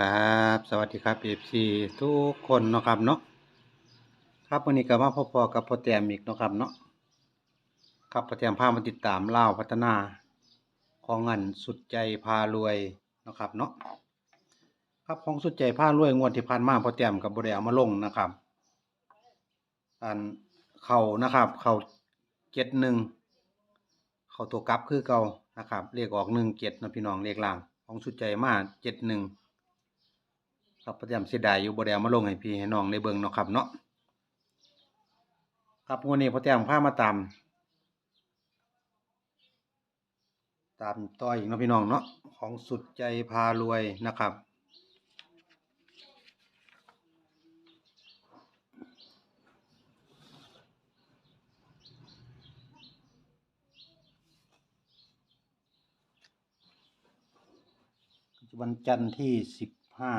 ครับ สวัสดีครับ FC ทุกคนเนาะครับเนาะครับวันนี้ก็มาพบๆกับพ่อแตมอีกเนาะครับเนาะครับพ่อแตมพามาติดตามเล่าพัฒนาของเงินสุดใจพารวยเนาะครับเนาะครับของสุดใจพารวยงวดที่ผ่านมาพ่อแตมกับบ่ได้เอามาลงนะครับ อันเขานะครับ เข้าเจ็ดหนึ่งเข้าตัวกลับคือเก่านะครับเลขออกหนึ่งเจ็ดนะพี่น้องเลขล่างของสุดใจมาเจ็ดหนึ่ง ครับพยายามเสียดายอยู่บ่ได้เอามาลงให้พี่ให้น้องได้เบิ่งเนาะครับเนาะครับวันนี้พ่อแต้มพามาตาม ตามต่ออีกเนาะพี่น้องเนาะของสุดใจพารวยนะครับวันจันทร์ที่สิบห้า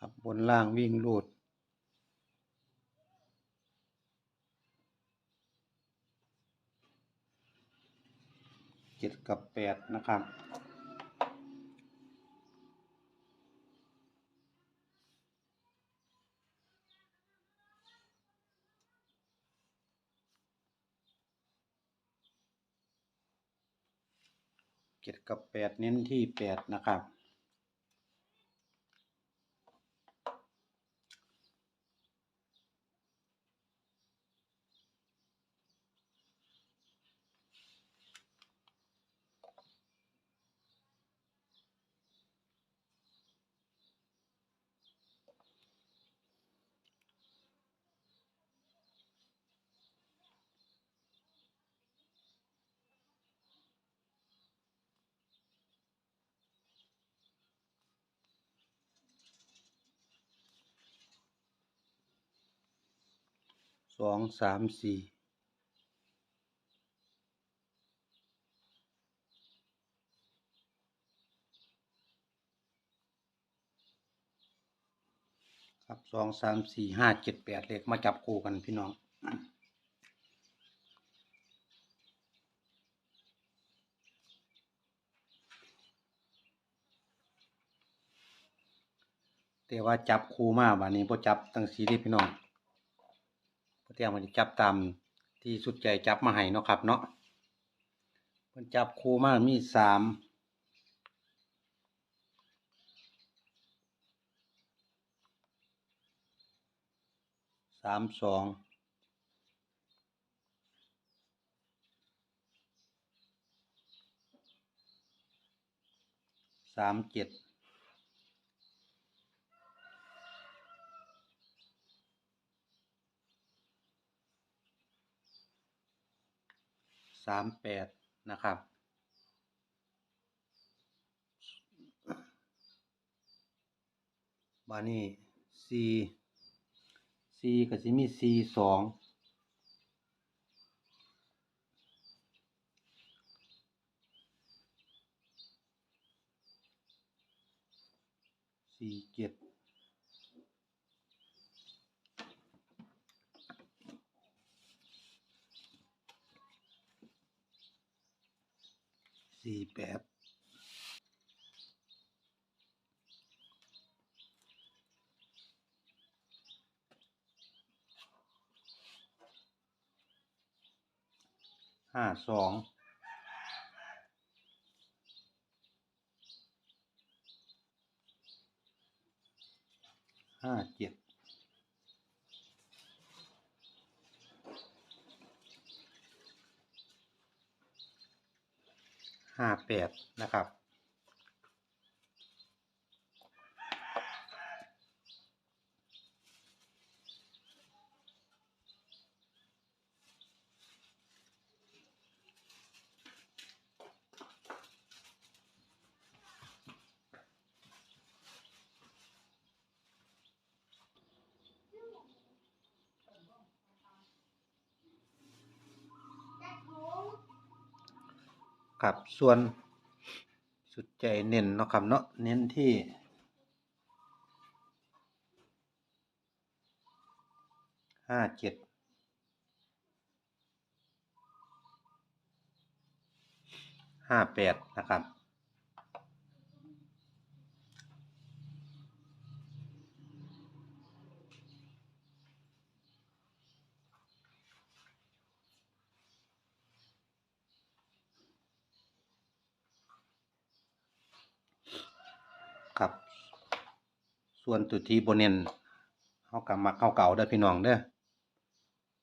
ครับบนล่างวิ่งรูด เจ็ดกับแปดนะครับเจ็ดกับแปดเน้นที่แปดนะครับ สองสามสี่ครับสองสามสี่ห้าเจ็ดแปดเลขมาจับคู่กันพี่น้องแต่ว่าจับคู่มาวันนี้พอจับตั้งสีเดีพี่น้อง เตียมมันจะจับตามที่สุดใจจับมาให้เนาะครับเนาะมันจับคู่มามีสามสามสองสามเจ็ด สามแปดนะครับ บานี่ซีซีก็สิมีซีสองสี่เจ็ด สี่แปดห้าสองห้าเจ็ด ห้าแปดนะครับ ครับส่วนสุดใจเน้นเนาะครับเนาะเน้นที่ห้าเจ็ดห้าแปดนะครับครับ ส่วนตัวที่โบเนนเฮากับมักเก่าๆเด้อพี่น้องเด้อ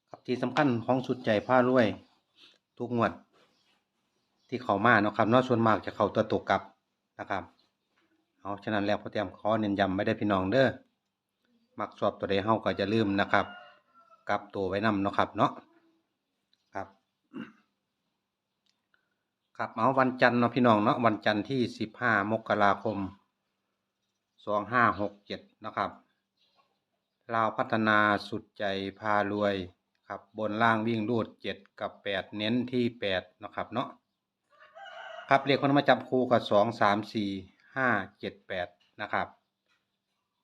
ครับที่สำคัญของสุดใจผ้ารวย ทุกงวด ที่เขามาเนาะครับเนาะส่วนมากจะเข้าตัวตกกลับนะครับเอาฉะนั้นแล้วพอเตรียมขอเน้นย้ำไม่ได้พี่น้องเด้อมักชอบตัวใดเฮาก็จะลืมนะครับกลับตัวไว้นำเนาะครับเนาะครับครับเอาวันจันทร์เนาะพี่น้องเนาะวันจันทร์ที่สิบห้ามกราคม สองห้าหกเจ็ดนะครับลาวพัฒนาสุดใจพารวยครับบนล่างวิ่งรูดเจ็ดกับแปดเน้นที่แปดนะครับเนาะครับเรียกคนมาจับคู่กับสองสามสี่ห้าเจ็ดแปดนะครับ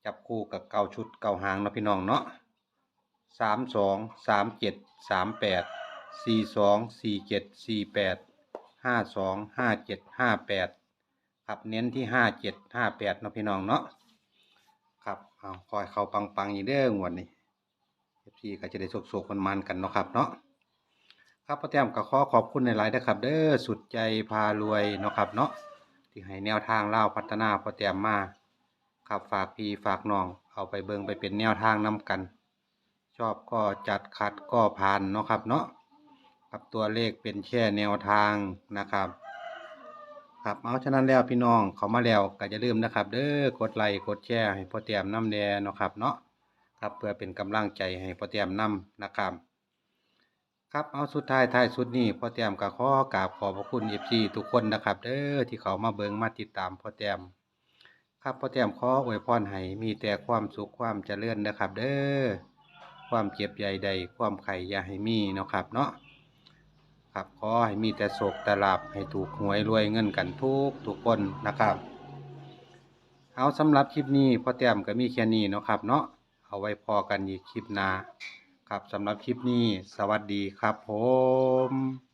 จับคู่กับเก้าชุดเก้าหางนะพี่น้องเนาะสามสองสามเจ็ดสามแปดสี่สองสี่เจ็ดสี่แปดห้าสองห้าเจ็ดห้าแปด ครับเน้นที่ห้าเจ็ดห้าแปดเนาะพี่น้องเนาะครับเอาคอยเข้าปังๆอีกเด้องวดนี้เอฟซีก็จะได้โศกๆมันๆกันเนาะครับเนาะครับพ่อแต้มก็ขอขอบคุณในหลายนะครับ เด้อสุดใจพารวยเนาะครับเนาะที่ให้แนวทางเล่าพัฒนาพ่อแต้มมาครับฝากพี่ฝากน้องเอาไปเบิงไปเป็นแนวทางนํกัน ชอบก็จัดขัดก็ผ่านเนาะครับเนาะครับตัวเลขเป็นแค่แนวทางนะครับ ครับเอาฉะนั้นแล้วพี่น้องเขามาแล้วก็อย่าลืมนะครับ เด้อกดไลค์กดแชร์ให้พ่อเตียมน้ำแดงเนาะครับเนาะครับเพื่อเป็นกำลังใจให้พ่อเตียมน้ำนะครับครับเอาสุดท้ายท้ายสุดนี้พ่อเตียมก็ขอกราบขอบพระคุณเอฟซีทุกคนนะครับ เด้อที่เขามาเบิงมาติดตามพ่อเตียมครับพ่อแต้มขออวยพรให้มีแต่ความสุขความเจริญนะครับ เด้อความเจ็บใหญ่ใดความไข่ยาให้มีเนาะครับเนาะ ครับขอให้มีแต่โศกแต่ลาบให้ถูกหวยรวยเงินกันทุกทุกคนนะครับ เอาสำหรับคลิปนี้พ่อแต้มก็มีแค่นี้เนาะครับ เนาะเอาไว้พอกันอีกคลิปหน้าครับสำหรับคลิปนี้ สวัสดีครับผม